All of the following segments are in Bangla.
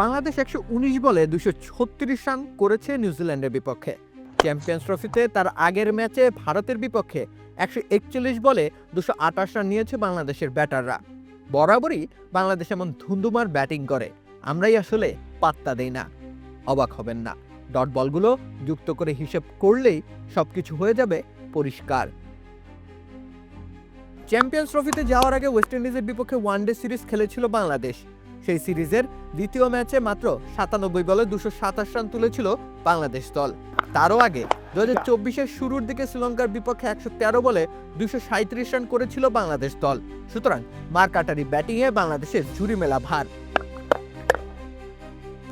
বাংলাদেশ একশো উনিশ বলে দুশো রান করেছে নিউজিল্যান্ডের বিপক্ষে। চ্যাম্পিয়ন্স ট্রফিতে তার আগের ম্যাচে ভারতের বিপক্ষে একশো একচল্লিশ বলে দুশো রান নিয়েছে বাংলাদেশের ব্যাটাররা। বরাবরই বাংলাদেশ এমন ধুন্দুমার ব্যাটিং করে, আমরাই আসলে পাত্তা দেই না, অবাক হবেন না। ডট বলগুলো যুক্ত করে হিসেব করলেই সবকিছু হয়ে যাবে পরিষ্কার। চ্যাম্পিয়ন্স ট্রফিতে যাওয়ার আগে ওয়েস্ট ইন্ডিজের বিপক্ষে ওয়ানডে সিরিজ খেলেছিল বাংলাদেশ। সেই সিরিজের দ্বিতীয় ম্যাচে মাত্র সাতানব্বই বলে দুশো সাতাশ রান তুলেছিল বাংলাদেশ দল। তারও আগে দু হাজার চব্বিশের শুরুর দিকে শ্রীলঙ্কার বিপক্ষে একশো তেরো বলে দুশো সাঁত্রিশ রান করেছিল বাংলাদেশ দল। সুতরাং মার্কাটারি ব্যাটিংয়ে বাংলাদেশের ঝুড়ি মেলা ভার।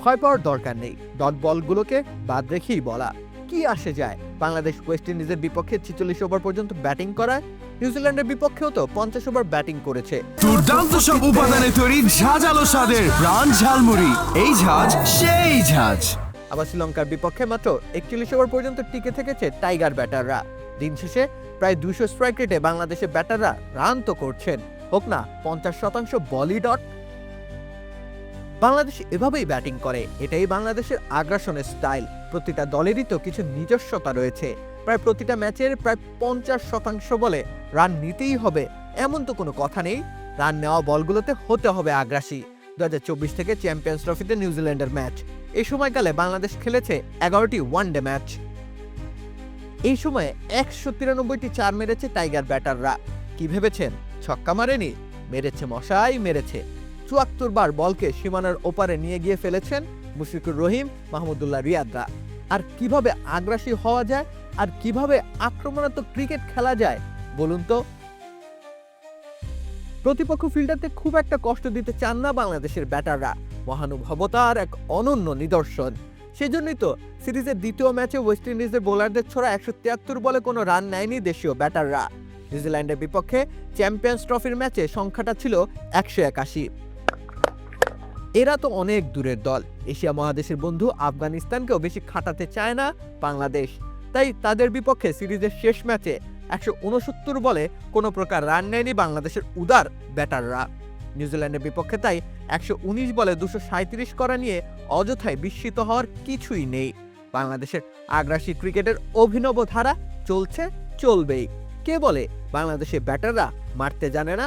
ভয় পাওয়ার দরকার নেই। ডট বলগুলোকে বাদ রেখেই বলা। কি আসে যায়? বাংলাদেশ ওয়েস্ট ইন্ডিজের বিপক্ষে ছিচল্লিশ ওভার পর্যন্ত ব্যাটিং করায় নিউজিল্যান্ডের বিপক্ষেও তো পঞ্চাশ ওভার ব্যাটিং করেছে। দুর্দান্ত সব উপাদানে তৈরি ঝাঁজ আলো স্বাদের প্রাণ ঝালমুড়ি। এই ঝাঁজ সেই ঝাঁজ। আবার শ্রীলঙ্কার বিপক্ষে মাত্র একচল্লিশ ওভার পর্যন্ত টিকে থেকেছে টাইগার ব্যাটাররা। দিন শেষে প্রায় দুশো স্ট্রাইক রেটে বাংলাদেশের ব্যাটাররা রান তো করছেন। হোক না পঞ্চাশ শতাংশ বলি ডট। বাংলাদেশ এভাবেই ব্যাটিং করে এটাই বাংলাদেশের আগ্রাসনের স্টাইল। প্রতিটা দলেরই তো কিছু নিজস্বতা রয়েছে। প্রায় প্রতিটা ম্যাচের প্রায় পঞ্চাশ শতাংশ বলে রান নিতেই হবে। এমন তো কোনো কথা নেই। রান নেওয়া বলগুলোতে হতে হবে আগ্রাসী। দু হাজার চব্বিশ থেকে চ্যাম্পিয়ন্স ট্রফিতে নিউজিল্যান্ডের ম্যাচ। এই সময়কালে বাংলাদেশ খেলেছে এগারোটি ওয়ানডে ম্যাচ। এই সময়ে একশো তিরানব্বইটি চার মেরেছে টাইগার ব্যাটাররা। কি ভেবেছেন? ছক্কা মারেনি? মেরেছে মশাই, মেরেছে। চুয়াত্তর বার বলকে সীমানার ওপারে নিয়ে গিয়ে ফেলেছেন মুশফিকুর রহিম, মাহমুদুল্লাহ রিয়াদরা। আর কীভাবে আগ্রাসী হওয়া যায় আর কীভাবে আক্রমণাত্মক ক্রিকেট খেলা যায়, বলুন তো? প্রতিপক্ষ ফিল্ডারতে খুব একটা কষ্ট দিতে চান না বাংলাদেশের ব্যাটাররা। মহানুভবতার এক অনন্য নিদর্শন। সেজন্যই তো সিরিজের দ্বিতীয় ম্যাচে ওয়েস্ট ইন্ডিজের বোলারদের ছড়া একশো তিয়াত্তর বলে কোনো রান নেয়নি দেশীয় ব্যাটাররা। নিউজিল্যান্ডের বিপক্ষে চ্যাম্পিয়ন্স ট্রফির ম্যাচে সংখ্যাটা ছিল একশো একাশি। এরা তো অনেক দূরের দল। এশিয়া মহাদেশের বন্ধু আফগানিস্তানকেও বেশি খাটাতে চায় না বাংলাদেশ। তাই তাদের বিপক্ষে সিরিজের শেষ ম্যাচে একশো উনসত্তর বলে কোনো প্রকার রান নেয়নি বাংলাদেশের উদার ব্যাটাররা। নিউজিল্যান্ডের বিপক্ষে তাই একশো উনিশ বলে দুশো করা নিয়ে অযথায় বিস্মিত হওয়ার কিছুই নেই। বাংলাদেশের আগ্রাসী ক্রিকেটের অভিনব ধারা চলছে, চলবেই। কে বলে বাংলাদেশের ব্যাটাররা মারতে জানে না